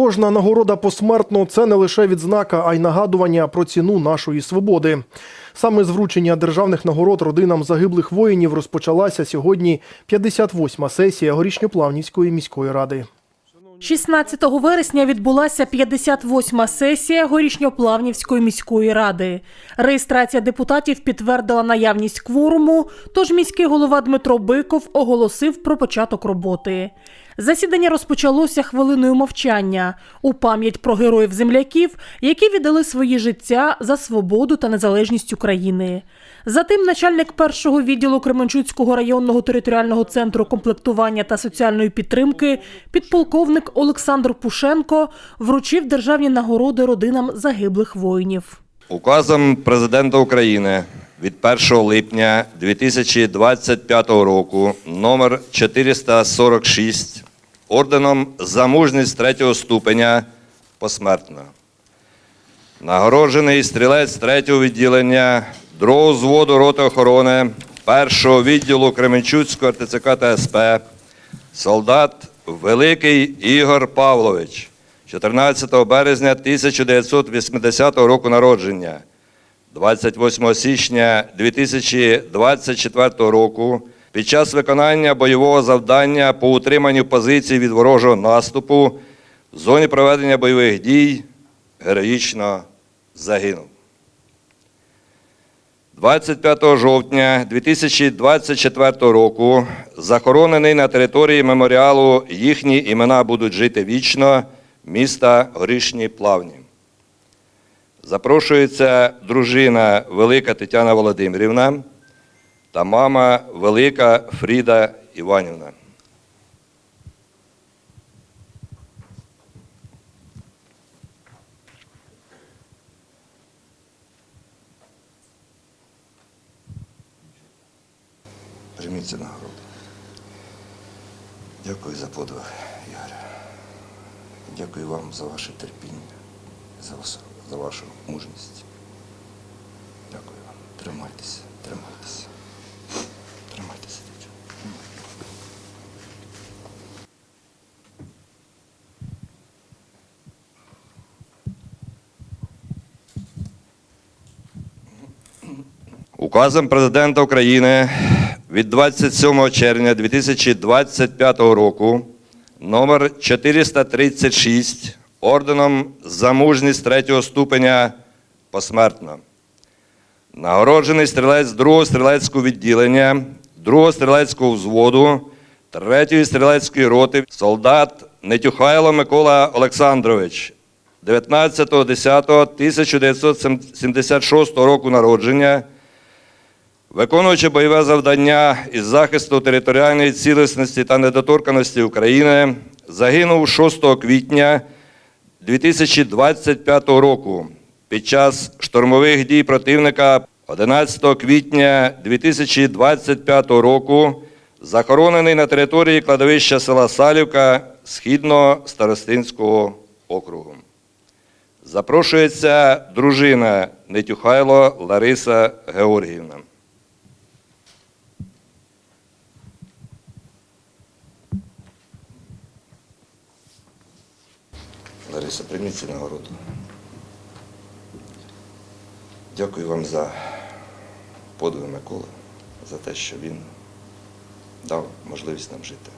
Кожна нагорода посмертно це не лише відзнака, а й нагадування про ціну нашої свободи. Саме з вручення державних нагород родинам загиблих воїнів розпочалася сьогодні 58-ма сесія Горішньоплавнівської міської ради. 16 вересня відбулася 58-ма сесія Горішньоплавнівської міської ради. Реєстрація депутатів підтвердила наявність кворуму, тож міський голова Дмитро Биков оголосив про початок роботи. Засідання розпочалося хвилиною мовчання у пам'ять про героїв земляків, які віддали свої життя за свободу та незалежність України. Затим начальник першого відділу Кременчуцького районного територіального центру комплектування та соціальної підтримки, підполковник Олександр Пушенко вручив державні нагороди родинам загиблих воїнів. Указом Президента України від 1 липня 2025 року номер 446 орденом за мужність третього ступеня посмертно. Нагороджений стрілець третього відділення другого взводу роти охорони першого відділу Кременчуцького РТЦК та СП солдат Великий Ігор Павлович, 14 березня 1980 року народження, 28 січня 2024 року під час виконання бойового завдання по утриманню позицій від ворожого наступу в зоні проведення бойових дій героїчно загинув. 25 жовтня 2024 року захоронений на території меморіалу їхні імена будуть жити вічно міста Горішні Плавні. Запрошується дружина Велика Тетяна Володимирівна та мама Велика Фріда Іванівна. Прийміть цю нагороду. Дякую за подвиг, Ігоре. Дякую вам за ваше терпіння, за, вас, за вашу мужність. Дякую вам. Тримайтеся, тримайтеся. Тримайтеся, дівчата. Указом Президента України від 27 червня 2025 року номер 436 орденом за мужність третього ступеня посмертно. Нагороджений стрілець 2-го стрілецького відділення, 2-го стрілецького взводу, 3-ї стрілецької роти, солдат Нетюхайло Микола Олександрович, 19.10.1976 року народження, виконуючи бойове завдання із захисту територіальної цілісності та недоторканості України, загинув 6 квітня 2025 року під час штурмових дій противника 11 квітня 2025 року, захоронений на території кладовища села Салівка Східного Старостинського округу. Запрошується дружина Нетюхайло Лариса Георгіївна. Лариса, прийміть цю нагороду. Дякую вам за подвиг Миколи, за те, що він дав можливість нам жити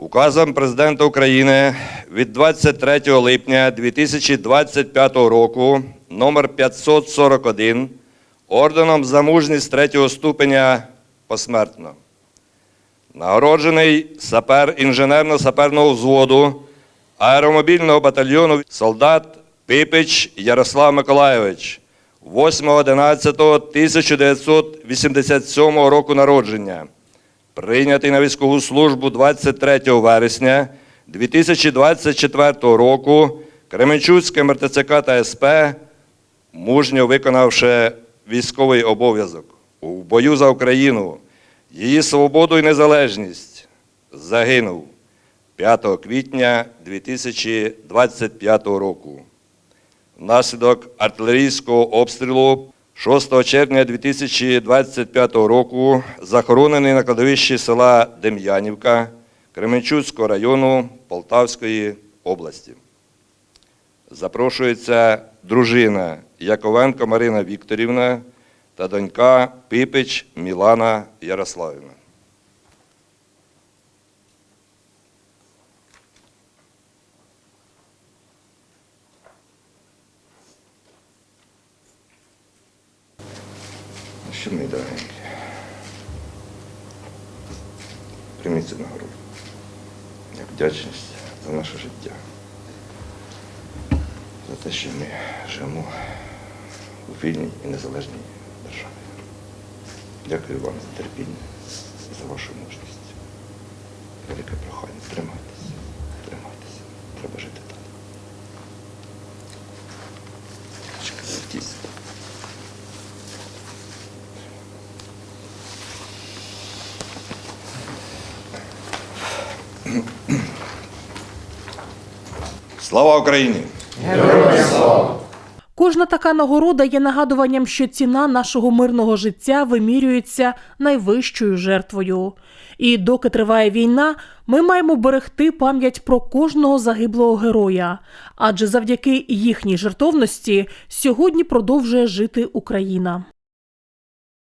Указом Президента України від 23 липня 2025 року номер 541 орденом за мужність третього ступеня посмертно. Нагороджений сапер інженерно-саперного взводу аеромобільного батальйону солдат Пипич Ярослав Миколайович 8.11.1987 року народження прийнятий на військову службу 23 вересня 2024 року Кременчуцьким РТЦК та СП, мужньо виконавши військовий обов'язок у бою за Україну, її свободу і незалежність, загинув 5 квітня 2025 року. внаслідок артилерійського обстрілу 6 червня 2025 року захоронений на кладовищі села Дем'янівка Кременчуцького району Полтавської області. Запрошується дружина Яковенко Марина Вікторівна та донька Пипич Мілана Ярославівна. Що мій дорогенький? Прийміть цю нагороду. Як вдячність за наше життя. За те, що ми живемо у вільній і незалежній державі. Дякую вам за терпіння, за вашу мужність. Велике прохання. Тримайтеся, тримайтеся. Треба жити Слава Україні! Кожна така нагорода є нагадуванням, що ціна нашого мирного життя вимірюється найвищою жертвою. І доки триває війна, ми маємо берегти пам'ять про кожного загиблого героя, адже завдяки їхній жертовності сьогодні продовжує жити Україна.